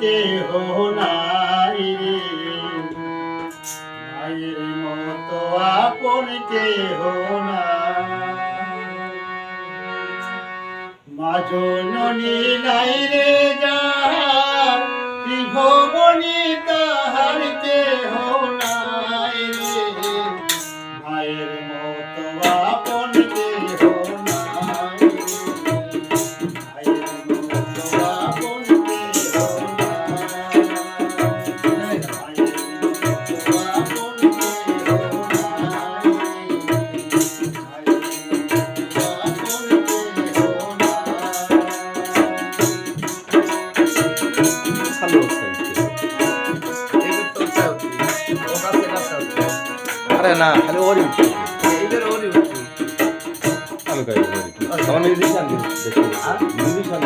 কেহ নাই রে। মায়ের মতো আপন কেহ না মা জননী নাই রে আরে না। খালি ওরই এইটার ওরই আমি গাই ওরই আমার মিউজিশিয়ান দেখি। Musician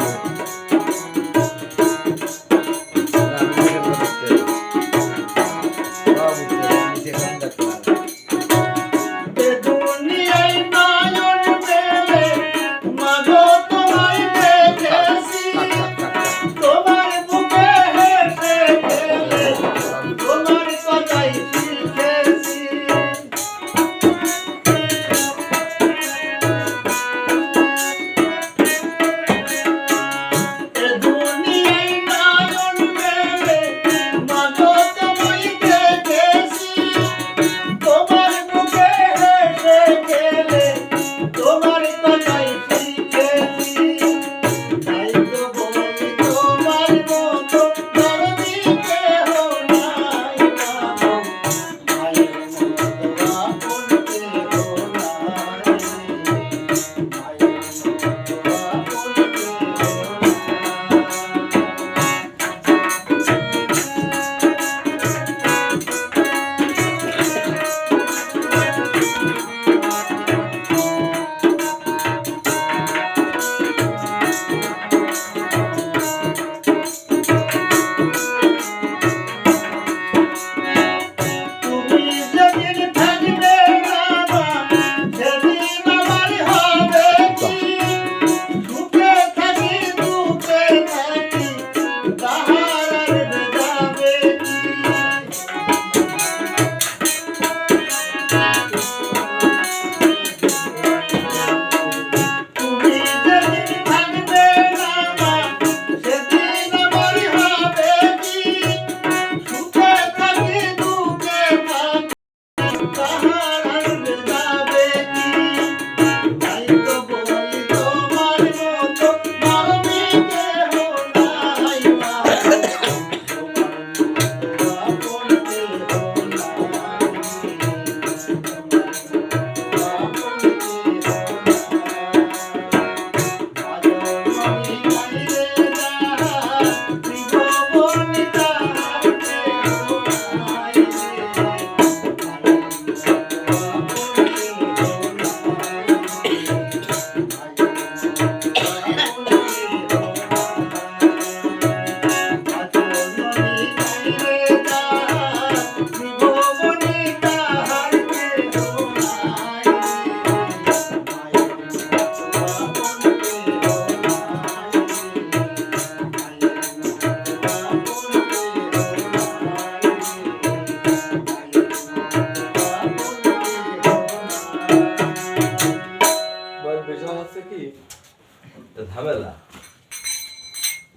amor.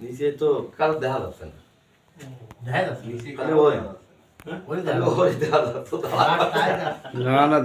নিচে তো কারও দেখা যাচ্ছে না। দেখা যাচ্ছে না? না।